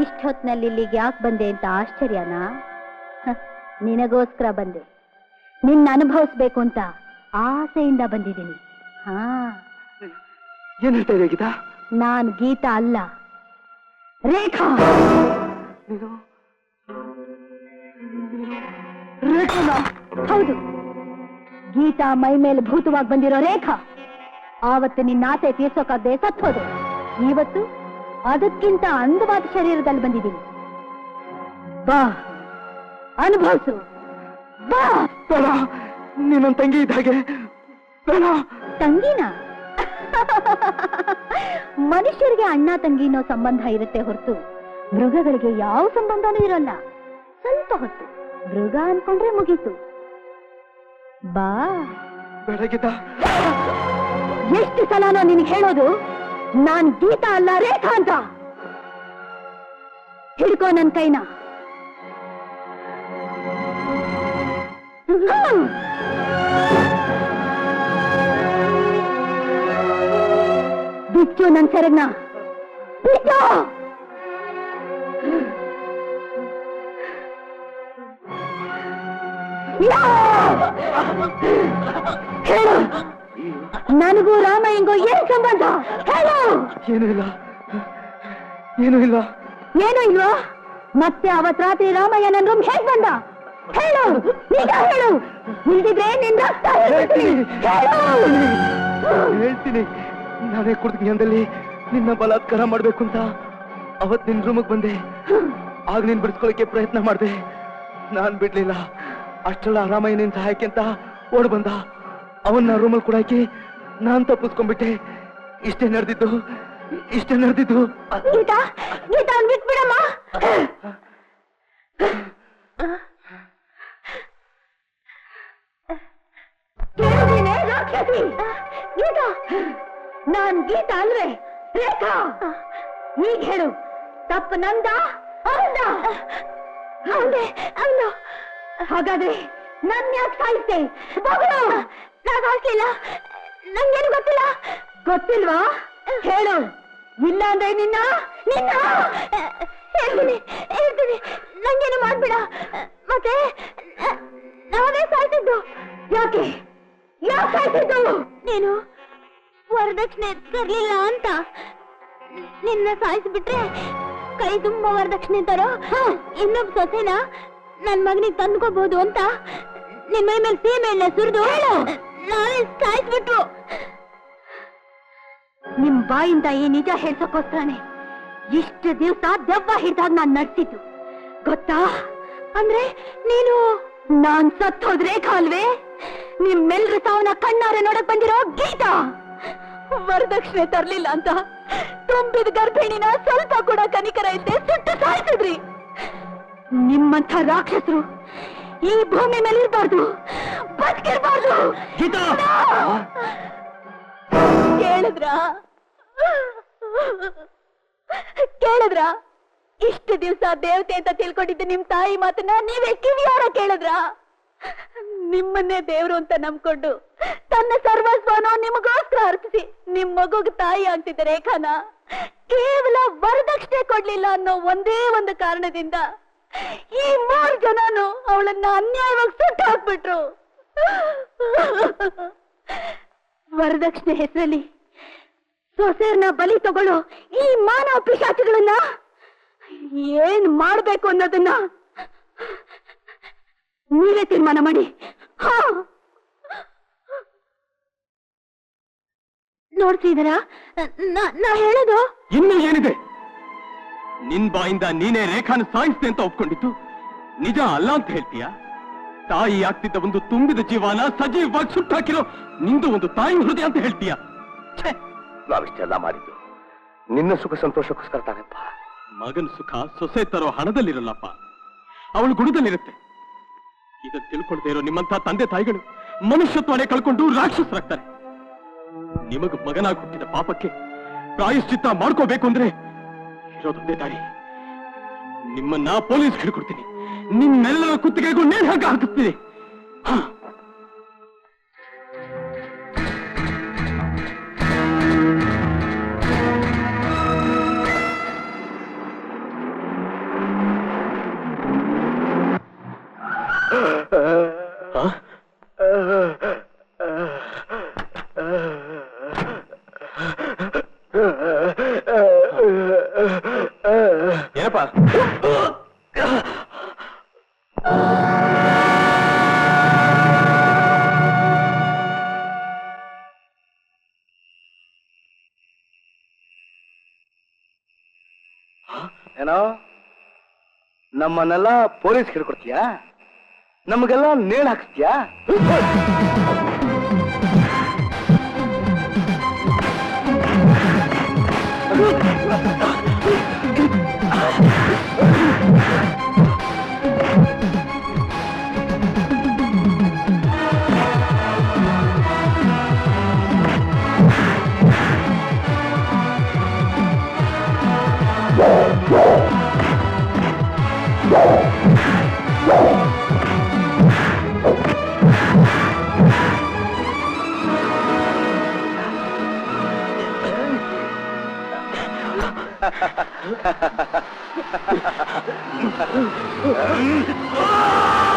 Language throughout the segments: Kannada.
ಇಷ್ಟೊತ್ನಲ್ಲಿ ಇಲ್ಲಿಗೆ ಯಾಕೆ ಬಂದೆ ಅಂತ ಆಶ್ಚರ್ಯನಾ? ನಿನಗೋಸ್ಕರ ಬಂದೆ. ನಿನ್ನ ಅನುಭವಿಸ್ಬೇಕು ಅಂತ ಆಸೆಯಿಂದ ಬಂದಿದ್ದೀನಿ. ಹಾ. ಏನ್ ಹೇಳ್ತಾ ಇದೆ ಗೀತಾ? ನಾನ್ ಗೀತಾ ಅಲ್ಲ. ರೇಖಾ! ನೀನು? ರೇಖಾನಾ? ಹೌದು. ಗೀತಾ ಮೈ ಮೇಲೆ ಭೂತವಾಗಿ ಬಂದಿರೋ ರೇಖಾ. ಆವತ್ತು ನಿನ್ನ ಆಸೆ ತೀರ್ಸೋಕಾಗದೆ ಸತ್ತೋದು. ಇವತ್ತು ಅದಕ್ಕಿಂತ ಅಂದವಾದ ಶರೀರದಲ್ಲಿ ಬಂದಿದ್ದೀನಿ. ಬಾ ಅನುಭವಿಸು. ಬಾ. ಬೇಡ ನಿನ್ನ ತಂಗಿ ಇದ್ದ ಹಾಗೆ. ಬೇಡ. ತಂಗಿನ? ಮನುಷ್ಯರಿಗೆ ಅಣ್ಣ ತಂಗಿ ಅನ್ನೋ ಸಂಬಂಧ ಇರುತ್ತೆ ಹೊರತು. ಮೃಗಗಳಿಗೆ ಯಾವ ಸಂಬಂಧನೂ ಇರಲ್ಲ. ಸ್ವಲ್ಪ ಹೊತ್ತು ಮೃಗ ಅನ್ಕೊಂಡ್ರೆ ಮುಗೀತು. ಬಾ. ಬೆಳಗಿದ ಎಷ್ಟು ಎಷ್ಟು ನಾನು ನಿನಗೆ ಹೇಳೋದು? ನಾನ್ ಗೀತಾ ಅಲ್ಲ ರೇಖಾ ಅಂತ. ಹಿಡ್ಕೋ ನನ್ ಕೈನ. ಬಿಚ್ಚು ನನ್ ಸೆರಗ್ನ. ಬಿಚ್ಚು! ಹೇಳು. ನನಗೂ ರಾಮಯ್ಯಂಗೂ ಏನ್ ಸಂಬಂಧ? ಹೇಳು! ಏನೂ ಇಲ್ಲ. ಏನೂ ಇಲ್ಲ. ಏನು ಇಲ್ವಾ? ಮತ್ತೆ ಅವತ್ ರಾತ್ರಿ ರಾಮಯ್ಯ ನನ್ ರೂಮ್ ಹೇಗ್ ಬಂದ? ಹೇಳು! ನಿಜ ಹೇಳು! ಇಲ್ದಿದ್ರೆ ನಿನ್ ರಕ್ತ ಹೀರ್ಬಿಡ್ತೀನಿ. ಹೇಳ್ತೀನಿ. ನಾನೇ ಕುಡ್ದ ಜ್ಞಾನದಲ್ಲಿ ನಿನ್ನ ಬಲಾತ್ಕಾರ ಮಾಡ್ಬೇಕು ಅಂತ ಅವತ್ ನಿನ್ ರೂಮಿಗೆ ಬಂದೆ. ಆಗ ನೀನ್ ಬಿಡಿಸ್ಕೊಳಕ್ಕೆ ಪ್ರಯತ್ನ ಮಾಡ್ದೆ. ನಾನ್ ಬಿಡ್ಲಿಲ್ಲ. ಅಷ್ಟೆಲ್ಲ ರಾಮಯ್ಯ ನಿನ್ ಸಹಾಯಕ್ಕೆ ಅಂತ ಓಡ್ ಬಂದ. ಅವನ್ನ ರೂಮಲ್ಲಿ ಕೂಡಾಕಿ ನಾನ್ ತಪ್ಪಿಸ್ಕೊಂಡ್ಬಿಟ್ಟೆ. ಇಷ್ಟೇ ನಡೆದಿದ್ದು ಇಷ್ಟೇ ನಡೆದಿದ್ದು. ಗೀತಾ ಗೀತಾ ಅವ್ನ್ ಬಿಟ್ಬಿಡಮ್ಮ ಕೇಳಿದೀನೆ, ರಾಕ್ಷಸಿ ನಾನ್ ಗೀತಾ ಅಂದ್ರೆ ರೇಖಾ. ಈಗ ಹೇಳು ತಪ್ಪು ನಂದ? ಹೌದೇ? ಅವನು ಹಾಗಾದ್ರೆ ನನ್ ಯಾಕೆ ಸಾಯಿಸ್ತೆ ನಾ ಸಾಯಿಸ್ಲಿಲ್ಲ ನಂಗೇನು ಗೊತ್ತಿಲ್ಲ? ಗೊತ್ತಿಲ್ವಾ? ಹೇಳು. ಇಲ್ಲ ಅಂದ್ರೆ ನಿನ್ನ? ನಿನ್ನ? ಹೇಳ್ತೀನಿ ಹೇಳ್ತೀನಿ. ನಂಗೇನು ಮಾಡ್ಬೇಡ. ಮತ್ತೆ ನಾವೇ ಸಾಯ್ತಿದ್ದು. ಯಾಕೆ? ಯಾಕೆ ಸಾಯ್ತಿದ್ದು? ನೀನು ವರದಕ್ಷಿಣೆ ತರ್ಲಿಲ್ಲ ಅಂತ. ನಿನ್ನ ಸಾಯಿಸ್ಬಿಟ್ರೆ ಕೈ ತುಂಬಾ ವರದಕ್ಷಿಣೆ ತರೋ ಇನ್ನೊಬ್ಬ ಸೊಸೆನ ನನ್ ಮಗನಿಗೆ ತಂದ್ಕೋಬಹುದು ಅಂತ ನಿಮ್ಮ ಮೈ ಮೇಲೆ ಸೀಮೆ ಎಣ್ಣೆ ಸುರಿದು ನಾವೇ ಸಾಯಿಸ್ಬಿಟ್ರು. ನಿಮ್ ಬಾಯಿಂದ ಈ ನಿಜ ಹೇಳ್ಸಕ್ಕೋಸ್ಕರನೇ ಇಷ್ಟು ದಿವಸ ದೆವ್ವ ಹಿಡ್ದಾಗ ನಾನ್ ನಡ್ಸಿದ್ದು. ಗೊತ್ತಾ? ಅಂದ್ರೆ ನೀನು ನಾನ್ ಸತ್ತೋದ್ರೆ ಕಾಲ್ವೆ? ನಿಮ್ಮೆಲ್ರ ಸಾವನ್ನ ಕಣ್ಣಾರೆ ನೋಡಕ್ ಬಂದಿರೋ ಗೀತಾ? ವರದಕ್ಷಿಣೆ ತರ್ಲಿಲ್ಲ ಅಂತ ತುಂಬಿದ ಗರ್ಭಿಣಿನ ಸ್ವಲ್ಪ ಕೂಡ ಕನಿಕರ ಇದ್ದೆ ಸುಟ್ಟು ಸಾಯ್ತಿದ್ರಿ. ನಿಮ್ಮಂಥ ರಾಕ್ಷಸರು ಈ ಭೂಮಿ ಮೇಲೆ ಇರಬಾರ್ದು ಬದುಕಿರ್ಬಾರ್ದು. ಗೀತಾ! ಕೇಳಿದ್ರ? ಕೇಳಿದ್ರ? ಇಷ್ಟು ದಿವಸ ದೇವತೆ ಅಂತ ತಿಳ್ಕೊಂಡಿದ್ದ ನಿಮ್ ತಾಯಿ ಮಾತನ್ನ ನೀವೇ ಕಿವಿಯಾರ ಕೇಳಿದ್ರ? ನಿಮ್ಮನ್ನೇ ದೇವ್ರು ಅಂತ ನಂಬ್ಕೊಂಡು ತನ್ನ ಸರ್ವಸ್ವನ ನಿಮಗೋಸ್ಕರ ಅರ್ಪಿಸಿ ನಿಮ್ ಮಗುಗ್ ತಾಯಿ ಆಗ್ತಿದ್ದ ರೇಖಾನ. ಕೇವಲ ವರದಕ್ಷಿಣೆ ಕೊಡ್ಲಿಲ್ಲ ಅನ್ನೋ ಒಂದೇ ಒಂದು ಕಾರಣದಿಂದ ಈ ಮೂರ್ ಜನನು ಅವಳನ್ನ ಅನ್ಯಾಯವಾಗಿ ಸುಟ್ಟು ಹಾಕ್ಬಿಟ್ರು. ವರದಕ್ಷಿಣೆ ಹೆಸರಲ್ಲಿ ಸೊಸೆಯರ್ನ ಬಲಿ ತಗೊಳ್ಳೋ ಈ ಮಾನವ ಪಿಶಾಚಿಗಳನ್ನ ಏನ್ ಮಾಡ್ಬೇಕು ಅನ್ನೋದನ್ನ ನೀವೇ ತೀರ್ಮಾನ ಮಾಡಿ. ನೋಡ್ತಿದ್ದೀರಾ ನಾ ಹೇಳೋದು? ಇನ್ನು ಏನಿದೆ? ನಿನ್ ಬಾಯಿಂದ ನೀನೇ ರೇಖಾನ ಸಾಯಿಸ್ತೆ ಅಂತ ಒಪ್ಕೊಂಡಿತ್ತು ನಿಜ ಅಲ್ಲ ಅಂತ ಹೇಳ್ತೀಯ? ತಾಯಿ ಆಗ್ತಿದ್ದ ಒಂದು ತುಂಬಿದ ಜೀವನ ಸಜೀವವಾಗಿ ಸುಟ್ಟಾಕಿರೋ ನಿಂದು ಒಂದು ತಾಯಿ ಹೃದಯ ಅಂತ ಹೇಳ್ತೀಯ? ಛೆ! ನಾವಿಷ್ಟೆಲ್ಲ ಮಾಡಿದ್ದು. ನಿನ್ನ ಸುಖ ಸಂತೋಷಕ್ಕೋಸ್ಕರ ತಾನೆಪ್ಪ. ಮಗನ ಸುಖ ಸೊಸೆ ತರೋ ಹಣದಲ್ಲಿರಲ್ಲಪ್ಪ. ಅವಳು ಗುಣದಲ್ಲಿರುತ್ತೆ. ಈಗ ತಿಳ್ಕೊಳ್ದೇ ಇರೋ ನಿಮ್ಮಂತ ತಂದೆ ತಾಯಿಗಳು ಮನುಷ್ಯತ್ವನೇ ಕಳ್ಕೊಂಡು ರಾಕ್ಷಸರಾಗ್ತಾರೆ. ನಿಮಗ ಮಗನಾಗಿ ಹುಟ್ಟಿದ ಪಾಪಕ್ಕೆ ಪ್ರಾಯಶ್ಚಿತ್ತ ಮಾಡ್ಕೋಬೇಕು ಅಂದ್ರೆ ಇರೋದೊಂದೇ ದಾರಿ ನಿಮ್ಮನ್ನ ಪೊಲೀಸ್ ಹಿಡ್ಕೊಡ್ತೀನಿ ನಿಮ್ಮೆಲ್ಲರ ಕುತ್ತಿಗೆಗೂ ನೇಣು ಹಾಕ ಹಾಕಿಸ್ತೀನಿ Huh? ಪೊಲೀಸ್ ಹಿಡ್ಕೊಡ್ತೀಯಾ? ನಮಗೆಲ್ಲ ನೇಣ್ ಹಾಕ್ಸ್ತೀಯಾ? Ah!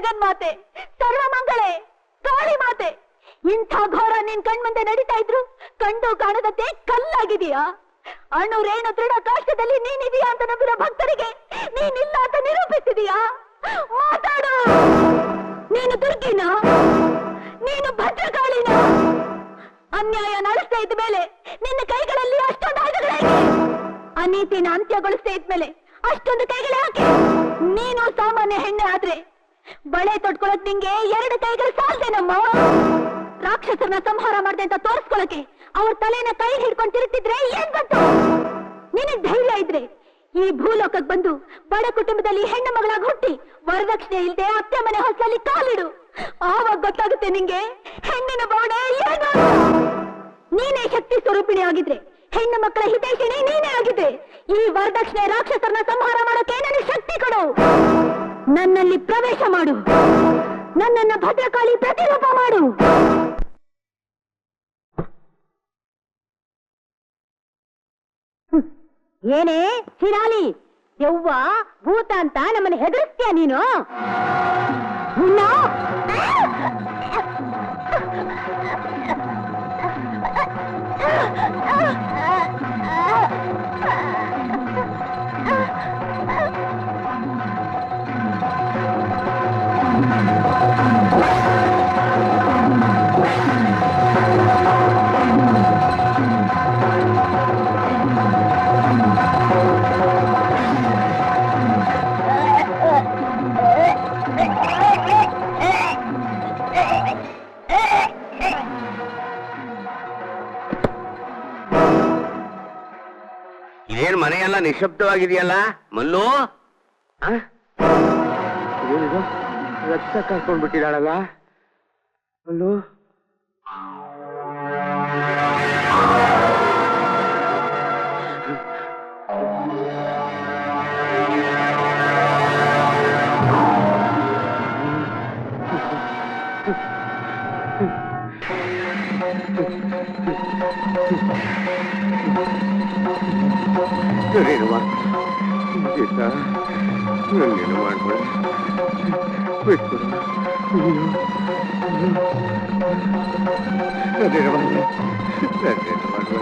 ಜಗನ್ಮಾತೆ ಸರ್ವಮಂಗಳೆ ಕಾಳಿ ಮಾತೆ ಇಂಥ ಘೋರ ನಿನ್ ಕಣ್ಮುಂದೆ ನಡೀತಾ ಇದ್ರು ಕಂಡು ಕಾಣದಂತೆ ಕಲ್ಲಾಗಿದೆಯಾ ಅಣ್ಣು ರೇಣು ದೃಢ ಕಾಷ್ಟದಲ್ಲಿ ನೀನಿದೀಯಾ ಅಂತ ನಂಬಿರೋ ಭಕ್ತರಿಗೆ ನೀನಿಲ್ಲ ಅಂತ ನಿರೂಪಿಸಿದೀಯಾ? ಮಾತಾಡು! ನೀನು ದುರ್ಗಿನ, ನೀನು ಭದ್ರಕಾಳಿನ, ಅನ್ಯಾಯ ನಡೆಸ್ತಾ ಇದ್ದ ಮೇಲೆ ನಿನ್ನ ಕೈಗಳಲ್ಲಿ ಅಷ್ಟೊಂದು ಆಯುಧಗಳೇಕೆ ಅನೀತಿನ ಅಂತ್ಯಗೊಳಿಸ್ತಾ ಇದ್ಮೇಲೆ ಅಷ್ಟೊಂದು ಕೈಗಳೇ ಹಾಕಿ ನೀನು ಸಾಮಾನ್ಯ ಹೆಣ್ಣೆ ಆದ್ರೆ ಬಳೆ ತೊಡ್ಕೊಳಕ್ ನಿಂಗೆ ಎರಡು ಕೈಗಳು ಸಾಲ್ದೇನಮ್ಮ? ರಾಕ್ಷಸರನ್ನ ಸಂಹಾರ ಮಾಡ್ದೆ ಅಂತ ತೋರಿಸ್ಕೊಳಕ್ಕೆ ಅವ್ರ ತಲೆನ ಕೈ ಹಿಡ್ಕೊಂಡು ತಿರುಗ್ತಿದ್ರೆ ಏನ್ ಬಂತು ನಿನಗ್ ಧೈರ್ಯ ಇದ್ರೆ ಈ ಭೂಲೋಕಕ್ ಬಂದು ಬಡ ಕುಟುಂಬದಲ್ಲಿ ಹೆಣ್ಣು ಮಗಳಾಗಿ ಹುಟ್ಟಿ ವರದಕ್ಷಿಣೆ ಇಲ್ದೆ ಅತ್ತೆ ಮನೆ ಹೊಸಲಿ ಕಾಲಿಡು. ಆವಾಗ ಗೊತ್ತಾಗುತ್ತೆ ನಿಂಗೆ ಹೆಣ್ಣಿನ ಬೋಣೆ. ನೀನೇ ಶಕ್ತಿ ಸ್ವರೂಪಿಣಿ ಆಗಿದ್ರೆ, ಹೆಣ್ಣು ಮಕ್ಕಳ ಹಿತೈಷಿಣಿ ನೀನೇ ಆಗಿದೆ ಈ ವರದಕ್ಷಿಣೆ ರಾಕ್ಷಸರನ್ನ ಸಂಹಾರ ಮಾಡೋಕೆ ನನಗೆ ಶಕ್ತಿ ಕೊಡು. ನನ್ನಲ್ಲಿ ಪ್ರವೇಶ ಮಾಡು. ನನ್ನನ್ನ ಭದ್ರಕಾಳಿ ಪ್ರತಿರೂಪ ಮಾಡು. ಏನೇ ಶಿರಾಲಿ ಯವ್ವ ಭೂತ ಅಂತ ನಮ್ಮನ್ನು ಹೆದರಿಸ್ತೀಯ ನೀನು? ನಿಶಬ್ದವಾಗಿದೆಯಲ್ಲ ಮಲ್ಲು ಆ? ಏನಿದು? ರಕ್ತ ಕಾಯ್ಕೊಂಡ್ ಬಿಟ್ಟಿದ್ದಾಳಲ್ಲ ಮಲ್ಲು ನಾನೇನು ಮಾಡ್ಬೇಡ ಬಿಟ್ಬಿಡು ನಾನೇನು ಮಾಡಲ್ಲ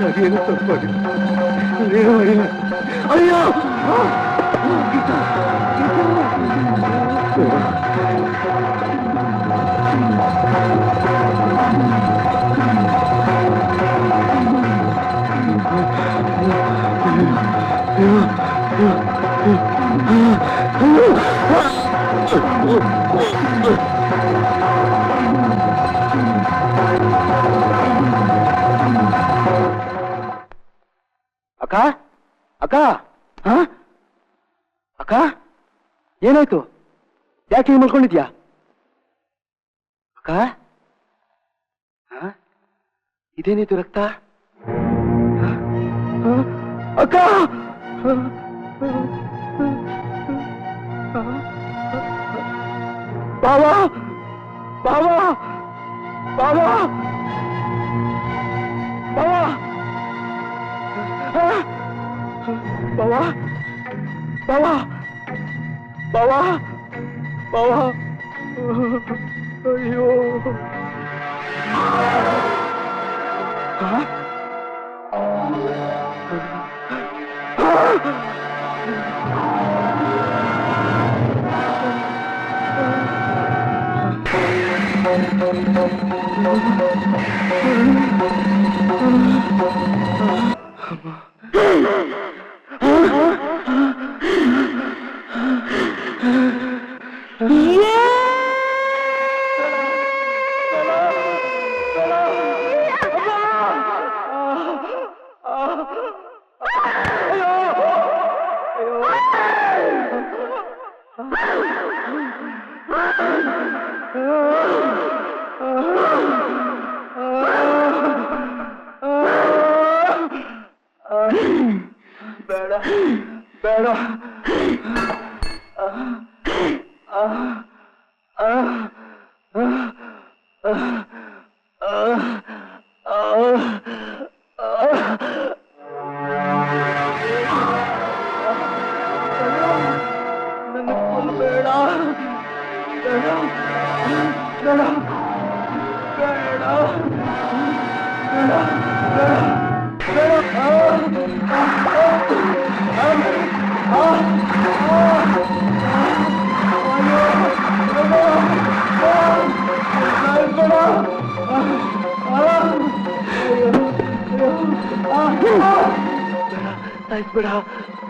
ನಾನೇನು ಅಕ್ಕ? ಅಕ್ಕ? ಹ? ಅಕ್ಕ? ಏನಾಯ್ತು? ಯಾಕೆ ಹಿಂಗೆ ಮಲ್ಕೊಂಡಿದ್ಯಾ? ಅಕ್ಕ? ಹ? ಇದೇನಿದು ರಕ್ತ? ಅಕ್ಕ? Bawa! Bawa! Bawa! Papa! bawa, ah! bawa, bawa, bawa, Ayo! Hah? Hah? Hah? Thank you.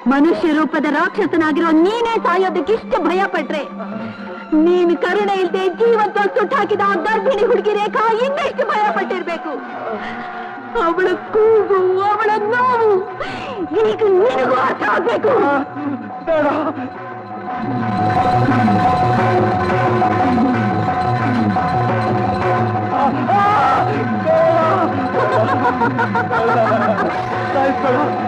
ಮನುಷ್ಯ ರೂಪದ ರಾಕ್ಷಸನಾಗಿರೋ ನೀನೇ ಸಾಯೋದಕ್ಕೆ ಇಷ್ಟು ಭಯ ಪಟ್ರೆ. ನೀನು ಕರುಣೆ ಇಲ್ಲದೆ ಜೀವಂತ ಸುಟ್ಟಾಕಿದ ಆ ಗರ್ಭಿಣಿ ಹುಡುಗಿ ರೇಖಾ ಇನ್ನೆಷ್ಟು ಭಯ ಪಟ್ಟಿರ್ಬೇಕು? ಅವಳ ಕೂಗು ಅವಳ ನೋವು ಈಗ ನಿನಗೂ ಅರ್ಥ ಆಗ್ಬೇಕು. ಬೇಡ. Alter, da ist er.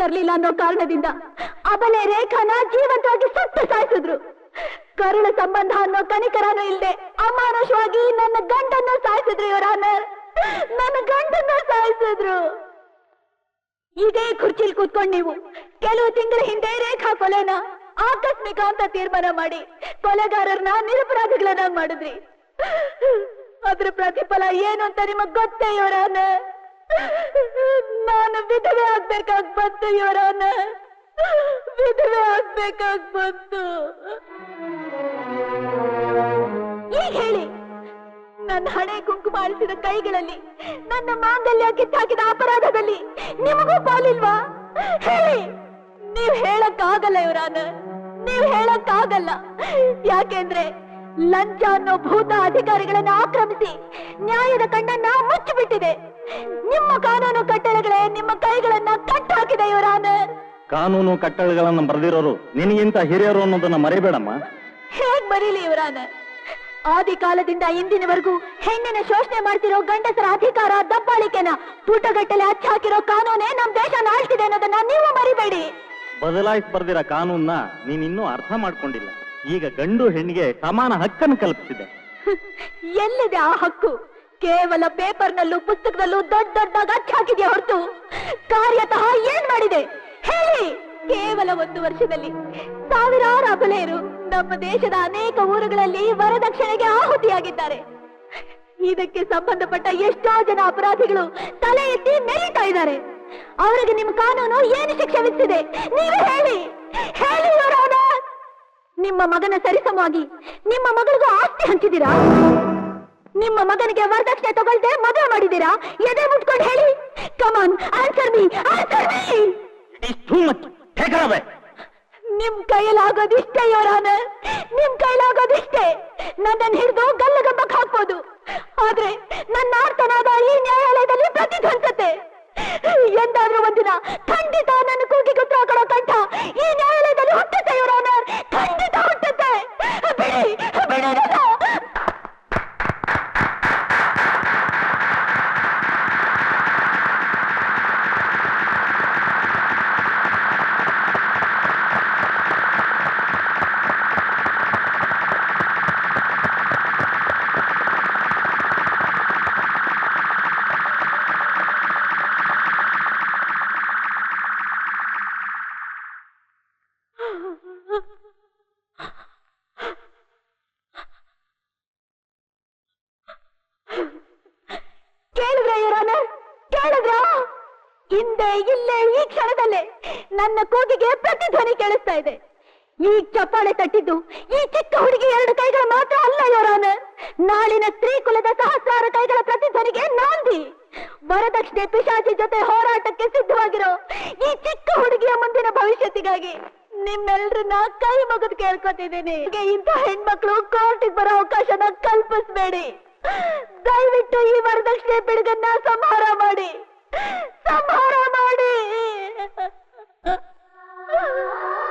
ತರಲಿಲ್ಲ ಅನ್ನೋ ಕಾರಣದಿಂದ ಅಬಲೆ ರೇಖಾನ ಜೀವಂತವಾಗಿ ಸತ್ತು ಸಾಯಿಸಿದ್ರು. ಕರುಣ ಸಂಬಂಧ ಅನ್ನೋ ಕನಿಕರನೂ ಇಲ್ಲದೆ ಅಮಾನುಷವಾಗಿ ನನ್ನ ಗಂಡನ್ನ ಸಾಯಿಸಿದ್ರು ಇವರ ನನ್ನ ಗಂಡನ್ನ ಸಾಯಿಸಿದ್ರು. ಇದೇ ಕುರ್ಚಿಲ್ ಕೂತ್ಕೊಂಡು ನೀವು ಕೆಲವು ತಿಂಗಳ ಹಿಂದೆ ರೇಖಾ ಕೊಲೆನ ಆಕಸ್ಮಿಕ ಅಂತ ತೀರ್ಮಾನ ಮಾಡಿ ಕೊಲೆಗಾರರನ್ನ ನಿರಪರಾಧಿಗಳನ್ನ ಮಾಡಿದ್ರಿ. ಅದ್ರ ಪ್ರತಿಫಲ ಏನು ಅಂತ ನಿಮಗ್ ಗೊತ್ತೇ ಇವರಾನ ನಾನು ವಿಧವೆ ಆಗ್ಬೇಕಾಗ್ ಬಂತು ಇವರನ್ನ ವಿಧವೆ ಆಗ್ಬೇಕಾಗ್ ಬಂತು ಹೇಳಿ, ನನ್ನ ಹಣೆ ಕುಂಕುಮ ಅಳಿಸಿದ ಕೈಗಳಲ್ಲಿ, ನನ್ನ ಮಾಂಗಲ್ಯ ಕಿತ್ತಾಕಿದ ಅಪರಾಧದಲ್ಲಿ ನಿಮಗೂ ಪಾಲಿಲ್ವಾ? ಹೇಳಿ, ನೀವ್ ಹೇಳಕ್ಕಾಗಲ್ಲ ಇವರಾನ ನೀವ್ ಹೇಳಕ್ಕಾಗಲ್ಲ. ಯಾಕೆಂದ್ರೆ ಲಂಚ ಅನ್ನೋ ಭೂತ ಅಧಿಕಾರಿಗಳನ್ನ ಆಕ್ರಮಿಸಿ ನ್ಯಾಯದ ಕಣ್ಣನ್ನ ಮುಚ್ಚಿಬಿಟ್ಟಿದೆ. ನಿಮ್ಮ ಕಾನೂನು ಕಟ್ಟಳೆಗಳೇ ನಿಮ್ಮ ಕೈಗಳನ್ನ ಕಟ್ಟಾಕಿದೆ ಇವರಾನ ಕಾನೂನು ಕಟ್ಟಳೆಗಳನ್ನ ಬರೆದಿರೋರು ನಿನಗಿಂತ ಹಿರಿಯರು ಅನ್ನೋದನ್ನ ಮರಿಬೇಡಮ್ಮ. ಹೇಗ್ ಬರೀಲಿ ಇವರಾನ ಆದಿ ಕಾಲದಿಂದ ಇಂದಿನವರೆಗೂ ಹೆಣ್ಣಿನ ಶೋಷಣೆ ಮಾಡ್ತಿರೋ ಗಂಡಸರ ಅಧಿಕಾರ ದಬ್ಬಾಳಿಕೆನ ಪುಟಗಟ್ಟಲೆ ಹಚ್ಚಾಕಿರೋ ಕಾನೂನೇ ನಮ್ ದೇಶ ನಾಳ್ತಿದೆ ಅನ್ನೋದನ್ನ ನೀವು ಮರಿಬೇಡಿ. ಬದಲಾಯಿಸಿ ಬರ್ದಿರ ಕಾನೂನ್ನ ನೀನಿನ್ನೂ ಅರ್ಥ ಮಾಡ್ಕೊಂಡಿಲ್ಲ. ಈಗ ಗಂಡು ಹೆಣ್ಣಿಗೆ ಸಮಾನ ಹಕ್ಕನ್ನು ಕಲ್ಪಿಸಿದೆ. ಎಲ್ಲಿದೆ ಆ ಹಕ್ಕು? ಕೇವಲ ಪೇಪರ್ನಲ್ಲೂ ಪುಸ್ತಕದಲ್ಲೂ ದೊಡ್ಡ ದೊಡ್ಡದಾಗ ಹಾಕಿದ್ಯಾ ಹೊರತು? ಕಾರ್ಯತಃ ಏನ್ ಮಾಡಿದೆ? ಹೇಳಿ! ಕೇವಲ ಒಂದು ವರ್ಷದಲ್ಲಿ ಸಾವಿರಾರು ಅಬಲೆಯರು ನಮ್ಮ ದೇಶದ ಅನೇಕ ಊರುಗಳಲ್ಲಿ ವರದಕ್ಷಿಣೆಗೆ ಆಹುತಿಯಾಗಿದ್ದಾರೆ. ಇದಕ್ಕೆ ಸಂಬಂಧಪಟ್ಟ ಎಷ್ಟೋ ಜನ ಅಪರಾಧಿಗಳು ತಲೆ ಎತ್ತಿ ಮೆರೀತಾ ಇದ್ದಾರೆ. ಅವರಿಗೆ ನಿಮ್ಮ ಕಾನೂನು ಏನು ಶಿಕ್ಷೆ ವಿಧಿಸಿದೆ? ನೀವೇ ಹೇಳಿ! ಹೇಳಿ ನಿಮ್ಮ ಮಗನ ಸರಿಸಮವಾಗಿ ನಿಮ್ಮ ಮಗಳಿಗೂ ಆಸ್ತಿ ಹಂಚಿದ್ದೀರಾ? ನಿಮ್ಮ ಮಗನಿಗೆ ವರದಕ್ಷಿಣೆ ತಗೊಳ್ದೆ ಮದುವೆ ಮಾಡಿದೀರಾ ಎದೆ ಮುಟ್ಕೊಂಡು ಹೇಳಿ. Come on answer me answer me ನಿಮ್ ಕೈಲಾಗೋದಿಷ್ಟೇ ಯೋರಾನ ನಿಮ್ ಕೈಲಾಗೋದಿಷ್ಟೇ ನನ್ನನ್ನು ಹಿಡಿದು ಗಲ್ಲಗಬ್ಬಕ್ ಹಾಕ್ಬೋದು. ಆದ್ರೆ ನನ್ನ ಆರ್ತನಾದ ಈ ನ್ಯಾಯಾಲಯದಲ್ಲಿ ಪ್ರತಿಧ್ವಂಸತೆ. ಎಂದಾದ್ರೂ ಒಂದಿನ ಖಂಡಿತ ನನ್ನ ಕೂಗಿಗೆ ಕೊಡೋ ಕಂಠ ಈ ನ್ಯಾಯಾಲಯದಲ್ಲಿ ಹುಟ್ಟುತ್ತೆ ಯೋರಾನ ಖಂಡಿತ ಹುಟ್ಟುತ್ತೆ. ಬಿಡಿ ಬಿಡಿ. ಕಿವಿಗೆ ಪ್ರತಿಧ್ವನಿ ಕೇಳಿಸ್ತಾ ಇದೆ. ಈ ಚಪ್ಪಾಳೆ ತಟ್ಟಿದ್ದು ಈ ಚಿಕ್ಕ ಹುಡುಗಿ ಎರಡು ಕೈಗಳ ಮಾತ್ರ ಅಲ್ಲ, ಯೋರಾನ. ನಾಳಿನ ಸ್ತ್ರೀ ಕುಲದ ಸಹಸ್ರಾರು ಕೈಗಳ ಪ್ರತಿಧ್ವನಿಗೆ ನಾಂದಿ. ವರದಕ್ಷಿಣೆ ಪಿಶಾಚಿ ಜೊತೆ ಹೋರಾಟಕ್ಕೆ ಸಿದ್ಧವಾಗಿರೋ ಈ ಚಿಕ್ಕ ಹುಡುಗಿಯ ಮುಂದಿನ ಭವಿಷ್ಯತಿಗಾಗಿ ನಿಮ್ಮೆಲ್ರನ್ನ ಕೈ ಮುಗಿದು ಕೇಳ್ಕೊತಿದ್ದೀನಿ. ಇಂಥ ಹೆಣ್ಮಕ್ಳು ಕೋರ್ಟಿಗೆ ಬರೋ ಅವಕಾಶನ ಕಲ್ಪಿಸ್ಬೇಡಿ. ದಯವಿಟ್ಟು ಈ ವರದಕ್ಷಿಣೆ ಬಿಡುಗನ್ನ ಸಂಹಾರ ಮಾಡಿ. ಸಂಹಾರ ಮಾಡಿ. Oh!